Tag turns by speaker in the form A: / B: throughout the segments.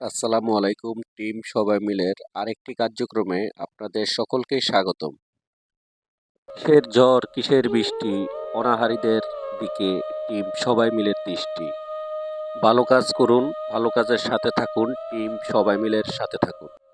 A: আসসালামু আলাইকুম টিম সবাই মিলের আরেকটি কার্যক্রমে আপনাদের সকলকে স্বাগতম। কিসের ঝড়, কিসের বৃষ্টি, অনাহারীদের দিকে টিম সবাই মিলের দৃষ্টি। ভালো কাজ করুন, ভালো কাজের সাথে থাকুন, টিম সবাই মিলের সাথে থাকুন।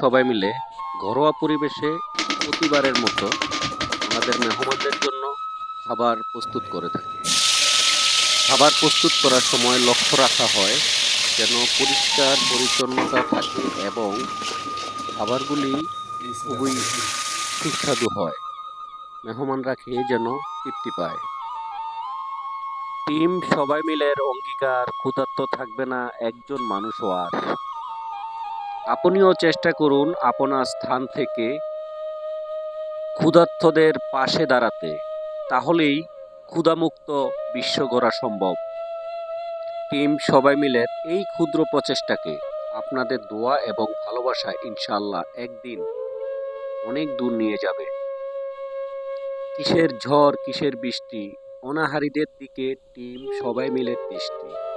A: সবাই মিলে ঘরোয়া পরিবেশে প্রতিবারের মতো আমাদের মেহমানদের জন্য খাবার প্রস্তুত করে থাকে। খাবার প্রস্তুত করার সময় লক্ষ্য রাখা হয় যেন পরিষ্কার, পরিচ্ছন্নতা থাকে এবং খাবারগুলি খুবই সুস্বাদু হয়। মেহমানরা খেয়ে যেন তৃপ্তি পায়। টিম সবাই মিলের অঙ্গীকার, ক্ষুধার্ত থাকবে না, একজন মানুষও আর। আপনিও চেষ্টা করুন আপনার স্থান থেকে ক্ষুধার্তদের পাশে দাঁড়াতে, তাহলেই ক্ষুধামুক্ত বিশ্ব গড়া সম্ভব। টিম সবাই মিলে এই ক্ষুদ্র প্রচেষ্টাকে আপনাদের দোয়া এবং ভালোবাসা ইনশাল্লাহ একদিন অনেক দূর নিয়ে যাবে। কিসের ঝড়, কিসের বৃষ্টি, অনাহারীদের দিকে টিম সবাই মিলে দৃষ্টি।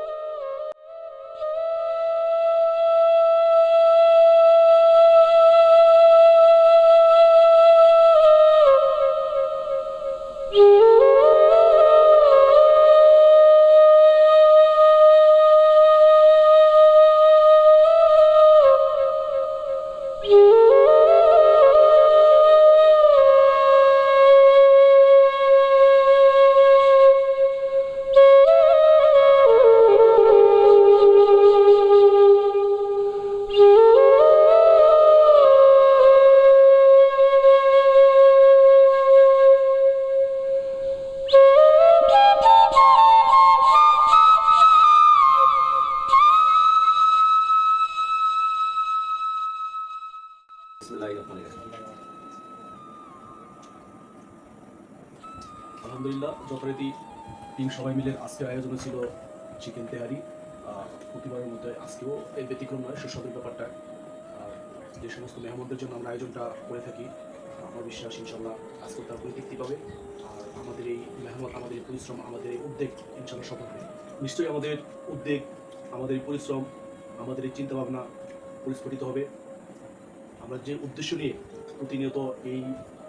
B: যথারীতি টিম সবাই মিলে আজকের আয়োজনে ছিল চিকেন তেহারি প্রতিবারের মধ্যে আজকেও এই ব্যতিক্রম নয়, সুস্বাদুর ব্যাপারটা। যে সমস্ত মেহমানদের জন্য আমরা আয়োজনটা করে থাকি, আমার বিশ্বাস ইনশাল্লাহ আজকে তার পরিতৃপ্তি পাবে। আর আমাদের এই মেহনত আমাদের এই পরিশ্রম, আমাদের এই উদ্যোগ ইনশাল্লাহ সফল হবে। নিশ্চয়ই আমাদের উদ্যোগ, আমাদের পরিশ্রম, আমাদের এই চিন্তাভাবনা পরিস্ফুটিত হবে। আমরা যে উদ্দেশ্য নিয়ে প্রতিনিয়ত এই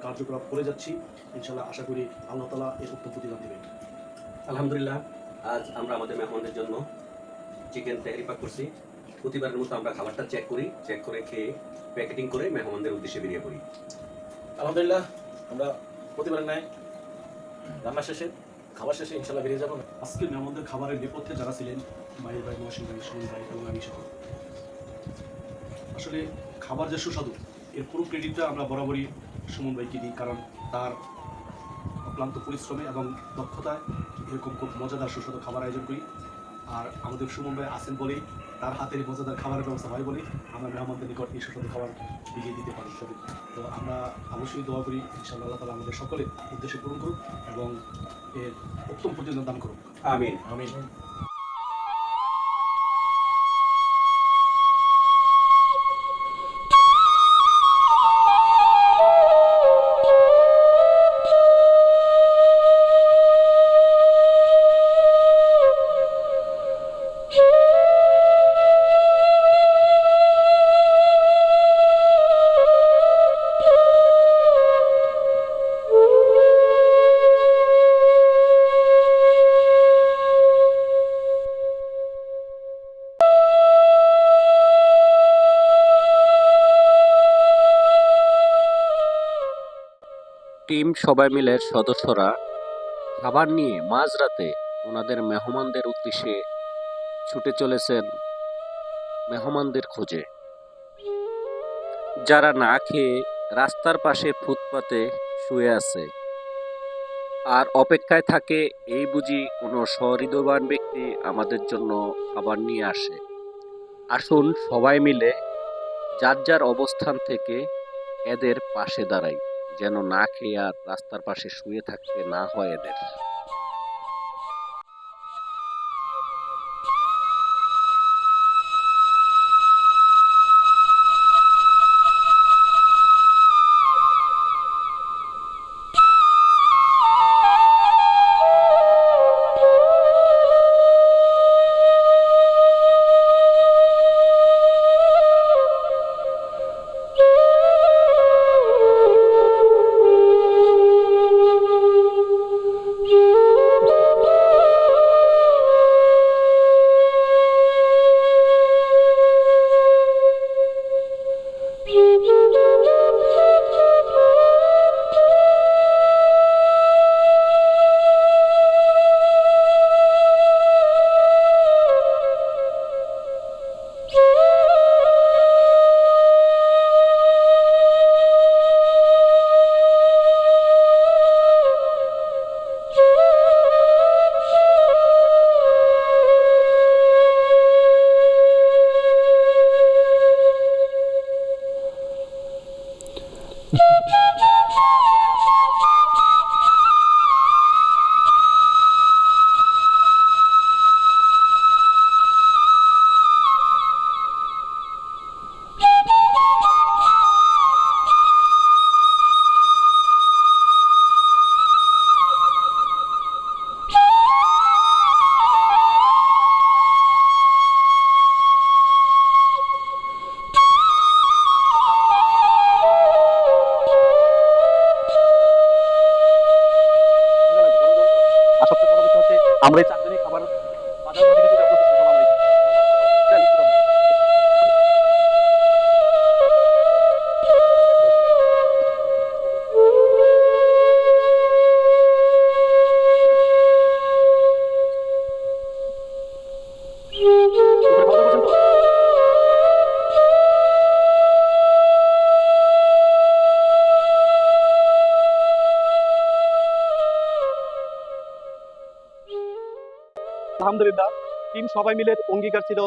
B: কার্যকলাপ করে যাচ্ছি। ইনশাল্লাহ আশা করি আল্লাহ তালা এর উত্তম প্রতিদান দেবেন।
C: আলহামদুলিল্লাহ, আজ আমরা আমাদের মেহমানদের জন্য চিকেন তেহারি করছি। প্রতিবারের মতো আমরা খাবারটা চেক করি চেক করে খেয়ে প্যাকেটিং করে মেহমানদের উদ্দেশ্যে বেরিয়ে পড়ি।
B: আলহামদুলিল্লাহ, আমরা প্রতিবার ন্যায় রান্না শেষে, খাবার শেষে ইনশাল্লাহ বেরিয়ে যাব। আজকে মেহমানদের খাবারের নেপথ্যে যারা ছিলেন, মাহির ভাই, মহসিন ভাই সুমন ভাই এবং আমি সহ আসলে খাবার যে সুস্বাদু, এর পুরো ক্রেডিটটা আমরা বরাবরই সুমন ভাইকে দিই কারণ তার অক্লান্ত পরিশ্রমে এবং দক্ষতায় এরকম খুব মজাদার সুস্বাদু খাবার আয়োজন করি। আর আমাদের সুমন ভাই আসেন বলেই তার হাতের মজাদার খাবারের ব্যবস্থা হয় বলেই আমরা মেহমানদের নিকট এই সুস্বাদু খাবার বিলিয়ে দিতে পারি। তো আমরা অবশ্যই দোয়া করি ইনশাআল্লাহ আল্লাহ তালা আমাদের সকলের উদ্দেশ্য পূরণ করুক এবং এর উত্তম প্রতিদান দান করুক।
C: আমিন।
B: আমিন।
A: টিম সবাই মিলে সদস্যরা খাবার নিয়ে মাঝরাতে ওনাদের মেহমানদের উদ্দেশ্যে ছুটে চলেছেন মেহমানদের খোঁজে। যারা না খেয়ে রাস্তার পাশে ফুটপাতে শুয়ে আছে আর অপেক্ষায় থাকে, এই বুঝি কোনো সহৃদয়বান ব্যক্তি আমাদের জন্য খাবার নিয়ে আসে। আসুন সবাই মিলে যার যার অবস্থান থেকে এদের পাশে দাঁড়াই। যেন না খেয়ে আর রাস্তার পাশে শুয়ে থাকতে না হয় এদের।
D: আমরা এই চারজনই খাবার করে আলহামদুলিল্লাহ টিম সবাই মিলে অঙ্গীকার ছিল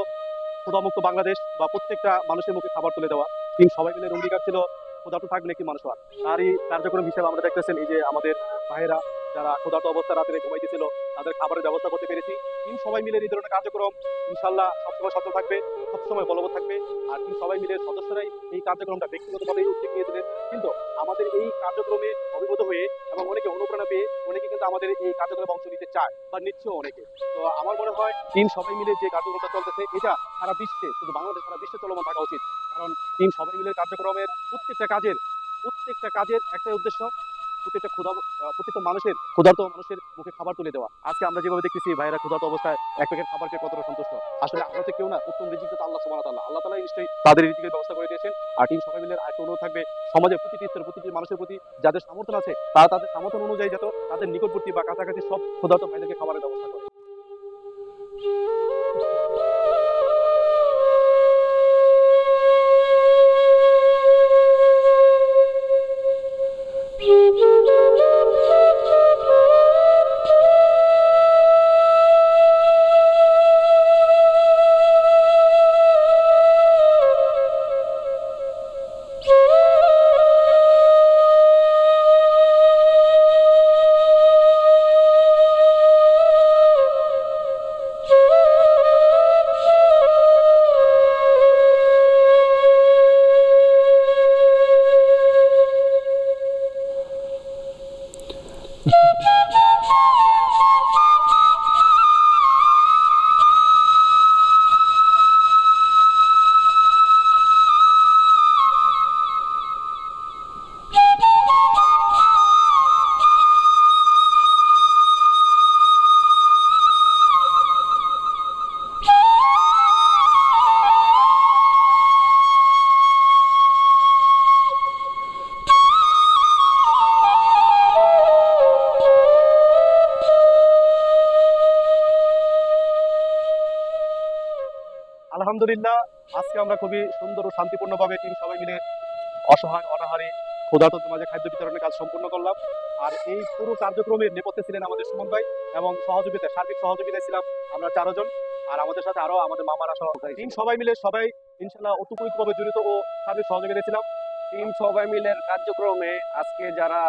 D: ক্ষুধামুক্ত বাংলাদেশ বা প্রত্যেকটা মানুষের মুখে খাবার তুলে দেওয়া। টিম সবাই মিলে অঙ্গীকার ছিল, ক্ষুধার্ত থাকবে একটি মানুষ আর তারই কার্যক্রম হিসেবে আমরা দেখতেছেন এই যে আমাদের ভাইয়েরা যারা ক্ষুধার্ত অবস্থা রাতে ঘুমাইতেছিল, তাদের খাবারের ব্যবস্থা করতে পেরেছি। টিম সবাই মিলে এই ধরনের কার্যক্রম, ইনশাল্লাহ সবসময় সচল থাকবে, সবসময় বলবৎ থাকবে। আর টিম সবাই মিলে সদস্যরাই এই কার্যক্রমটা ব্যক্তিগতভাবে উদ্যোগ নিয়েছিলেন কিন্তু আমাদের এই কার্যক্রমে অভিভূত হয়ে এবং অনেকে অনুপ্রেরণা পেয়ে অনেকে কিন্তু আমাদের এই কার্যক্রমে অংশ নিতে চায়, বা নিচ্ছেও অনেকে। তো আমার মনে হয় টিম সবাই মিলে যে কার্যক্রমটা চলতেছে, এটা সারা বিশ্বে, শুধু বাংলাদেশ, সারা বিশ্বে চলমান থাকা উচিত। কারণ টিম সবাই মিলে কার্যক্রমের প্রত্যেকটা কাজের প্রত্যেকটা কাজের একটাই উদ্দেশ্য প্রত্যেকটা ক্ষুধা প্রত্যেকটা মানুষের ক্ষুধার্ত মানুষের মুখে খাবার তুলে দেওয়া। আজকে আমরা যেভাবে দেখতেছি ভাইরা ক্ষুধার্ত অবস্থায় এক প্যাকেট খাবার খেয়ে কতটা সন্তুষ্ট। আসলে আমরা তো কেউ না, উত্তম রিজিক আল্লাহ সুবহানাহু ওয়া আল্লাহ তাআলা নিশ্চয়ই তাদের রিজিকের ব্যবস্থা করে দিয়েছেন। আর টিম সবাই মিলে আরেকটা অনুরোধ থাকবে, সমাজের প্রতিটি স্তরের প্রতিটি মানুষের প্রতি যাদের সামর্থ্য আছে, তারা তাদের সামর্থ্য অনুযায়ী যত তাদের নিকটবর্তী বা কাছাকাছি সব ক্ষুধার্ত ভাইদেরকে খাবারের ব্যবস্থা করে। আলহামদুলিল্লাহ আজকে আমরা খুবই সুন্দর ও শান্তিপূর্ণভাবে টিম সবাই মিলে অসহায় অনাহারে ক্ষুধার্তদের মাঝে খাদ্য বিতরণের কাজ সম্পূর্ণ করলাম। আর এই পুরো কার্যক্রমের নেপথ্যে ছিলেন আমাদের সুমন ভাই এবং সহযোগিতা সার্বিক সহযোগিতায় ছিলাম আমরা চারজন। আর আমাদের সাথে আরও আমাদের মামারা সহ টিম সবাই মিলে সবাই ইনশাল্লাহ অতুপরিতভাবে জড়িত ও সার্বিক সহযোগিতা ছিলাম।
A: টিম সবাই মিলের কার্যক্রমে আজকে যারা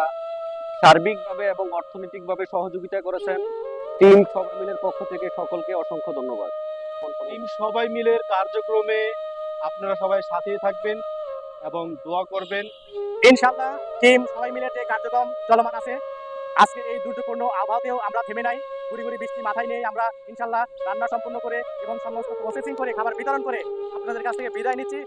A: সার্বিকভাবে এবং অর্থনৈতিকভাবে সহযোগিতা করেছেন টিম সবাই মিলের পক্ষ থেকে সকলকে অসংখ্য ধন্যবাদ।
D: টিম সবাই মিলে কার্যক্রমে আপনারা সবাই সাথে থাকবেন এবং দোয়া করবেন।
E: ইনশাল্লাহ টিম সবাই মিলে যে কার্যক্রম চলমান আছে, আজকে এই দুর্যোগপূর্ণ আবহাওয়াতেও আমরা থেমে নাই। গুড়ি গুড়ি বৃষ্টি মাথায় নিয়ে আমরা ইনশাল্লাহ রান্না সম্পন্ন করে এবং সমস্ত প্রসেসিং করে, খাবার বিতরণ করে আপনাদের কাছ থেকে বিদায় নিচ্ছি।